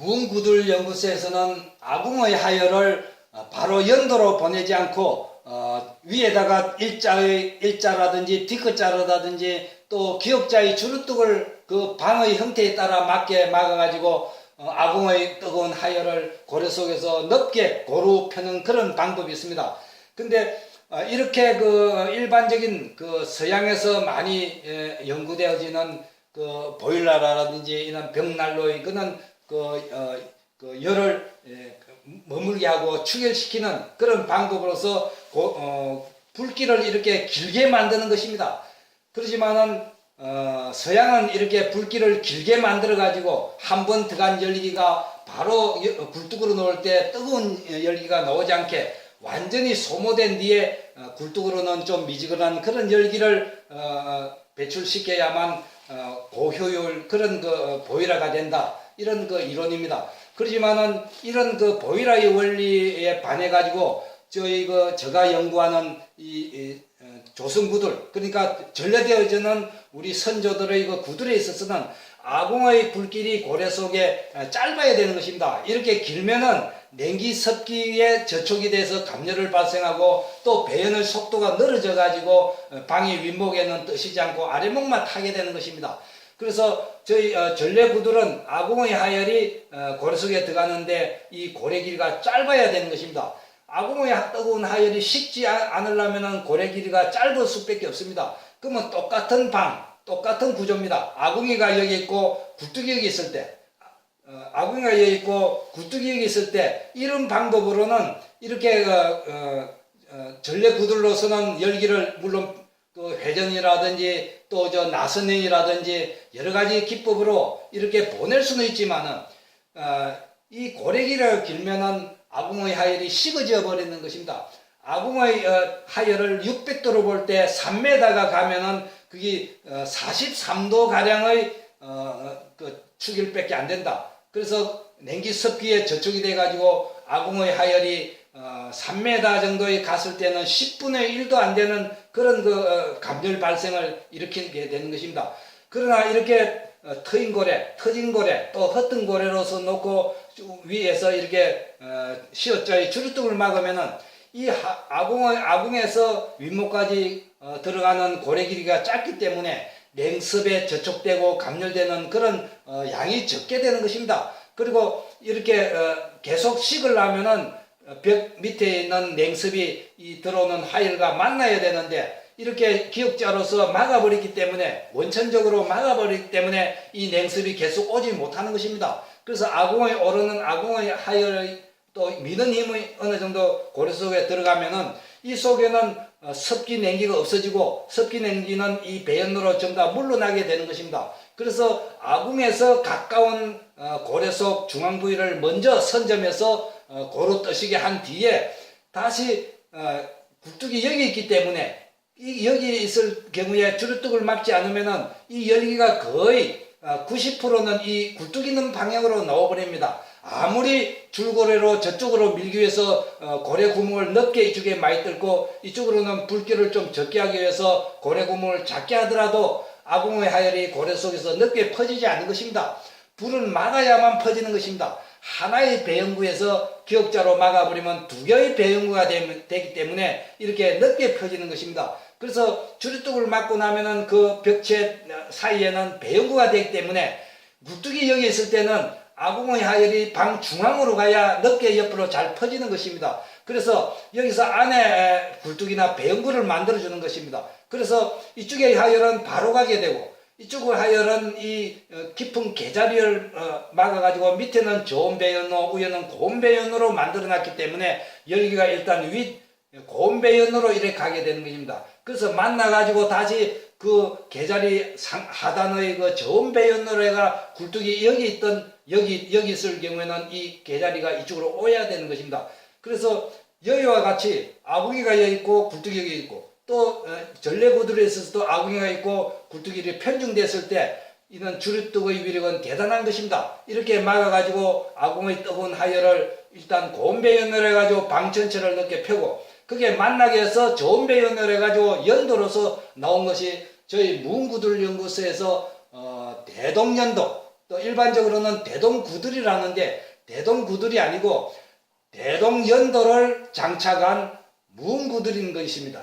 무궁구들 연구소에서는 아궁의 하열을 어, 바로 연도로 보내지 않고 어, 위에다가 일자의 일자라든지 디귿자라든지 또 기역자의 주루뚝을 그 방의 형태에 따라 맞게 막아가지고 어, 아궁의 뜨거운 하열을 고래 속에서 넓게 고루 펴는 그런 방법이 있습니다. 근데 어, 이렇게 그 일반적인 그 서양에서 많이 예, 연구되어지는 그 보일러라든지 이런 벽난로의 그는 그, 어, 그 열을 예, 그 머물게 하고 추결시키는 그런 방법으로서 고- 어, 불길을 이렇게 길게 만드는 것입니다. 그렇지만은 어, 서양은 이렇게 불길을 길게 만들어 가지고 한 번 들어간 열기가 바로 여- 굴뚝으로 놓을 때 뜨거운 열기가 나오지 않게 완전히 소모된 뒤에 어, 굴뚝으로는 좀 미지근한 그런 열기를 어, 배출시켜야만 어, 고효율 그런 그 어, 보일러가 된다 이런 그 이론입니다. 그렇지만은 이런 그 보일러의 원리에 반해 가지고 저희 그 제가 연구하는 이, 이 어, 조선구들 그러니까 전래되어지는 우리 선조들의 그 구들에 있어서는 아궁의 불길이 고래 속에 어, 짧아야 되는 것입니다. 이렇게 길면은 냉기 습기에 저촉이 돼서 감열을 발생하고 또 배연의 속도가 늘어져 가지고 어, 방의 윗목에는 뜨시지 않고 아래목만 타게 되는 것입니다. 그래서 저희 어, 전래구들은 아궁의 하열이 어, 고래 속에 들어가는데 이 고래 길이가 짧아야 되는 것입니다. 아궁의 뜨거운 하열이 식지 아- 않으려면 고래 길이가 짧을 수밖에 없습니다. 그러면 똑같은 방, 똑같은 구조입니다. 아궁이가 여기 있고 굴뚝이 여기 있을 때 어, 아궁이가 여기 있고 굴뚝이 여기 있을 때 이런 방법으로는 이렇게 어, 어, 어, 전래 구들로서는 열기를 물론 그 회전이라든지 또 저 나선행이라든지 여러 가지 기법으로 이렇게 보낼 수는 있지만은 어, 이 고래기를 길면은 아궁의 하열이 식어져 버리는 것입니다. 아궁의 어, 하열을 600도로 볼 때 3m가 가면은 그게 어, 43도 가량의 어, 그 추길밖에 안 된다. 그래서 냉기 습기에 저촉이 돼 가지고 아궁의 하열이 어, 3m 정도에 갔을 때는 10분의 1도 안 되는 그런 그 어, 감열 발생을 일으키게 되는 것입니다. 그러나 이렇게 어, 트인 고래, 터진 고래, 또 헛든 고래로서 놓고 쭉 위에서 이렇게 어, 시어자의 주루뚝을 막으면은 이 하- 아궁의 아궁에서 윗목까지 어, 들어가는 고래 길이가 짧기 때문에 냉습에 저촉되고 감열되는 그런 어, 양이 적게 되는 것입니다. 그리고 이렇게 어, 계속 식으려면은 어, 벽 밑에 있는 냉습이 이 들어오는 화열과 만나야 되는데 이렇게 기역자로서 막아버리기 때문에 원천적으로 막아버리기 때문에 이 냉습이 계속 오지 못하는 것입니다. 그래서 아궁에 오르는 아궁의 하열의 또 미는 힘이 어느 정도 고래 속에 들어가면은 이 속에는 어, 습기 냉기가 없어지고 습기 냉기는 이 배연으로 전부 다 물러나게 되는 것입니다. 그래서 아궁에서 가까운 어, 고래 속 중앙 부위를 먼저 선점해서 어, 고루 떠시게 한 뒤에 다시 어, 굴뚝이 여기 있기 때문에 이 여기 있을 경우에 주루뚝을 막지 않으면은 이 열기가 거의 90%는 이 굴뚝 있는 방향으로 나와버립니다. 아무리 줄고래로 저쪽으로 밀기 위해서 어, 고래 구멍을 넓게 이쪽에 많이 뚫고 이쪽으로는 불길을 좀 적게 하기 위해서 고래 구멍을 작게 하더라도 아궁의 하열이 고래 속에서 넓게 퍼지지 않는 것입니다. 불은 막아야만 퍼지는 것입니다. 하나의 배영구에서 기역자로 막아버리면 두 개의 배영구가 되기 때문에 이렇게 넓게 펴지는 것입니다. 그래서 주류뚝을 막고 나면은 그 벽체 사이에는 배영구가 되기 때문에 굴뚝이 여기 있을 때는 아궁의 하열이 방 중앙으로 가야 넓게 옆으로 잘 퍼지는 것입니다. 그래서 여기서 안에 굴뚝이나 배영구를 만들어주는 것입니다. 그래서 이쪽의 하열은 바로 가게 되고 이쪽의 하열은 이 어, 깊은 개자리를 어, 막아가지고 밑에는 좋은 배연으로 위에는 고운 배연으로 만들어놨기 때문에 열기가 일단 윗 고운 배연으로 이렇게 가게 되는 것입니다. 그래서 만나가지고 다시 그 계자리 상, 하단의 그 배연으로 해가 굴뚝이 여기 있던 여기 여기 있을 경우에는 이 계자리가 이쪽으로 오야 되는 것입니다. 그래서 여기와 같이 아궁이가 여기 있고 굴뚝이 여기 있고 또 어, 전래구들에 있어서도 아궁이가 있고 굴뚝이 편중됐을 때 이는 주류뚝의 위력은 대단한 것입니다. 이렇게 막아가지고 아궁의 뜨거운 하열을 일단 고운 배연을 해가지고 방 전체를 넓게 펴고 그게 만나게 해서 좋은 배연을 해가지고 연도로서 나온 것이 저희 문구들 연구소에서 어, 대동연도 또 일반적으로는 대동구들이라는데 대동구들이 아니고 대동연도를 장착한 무음구들인 것입니다.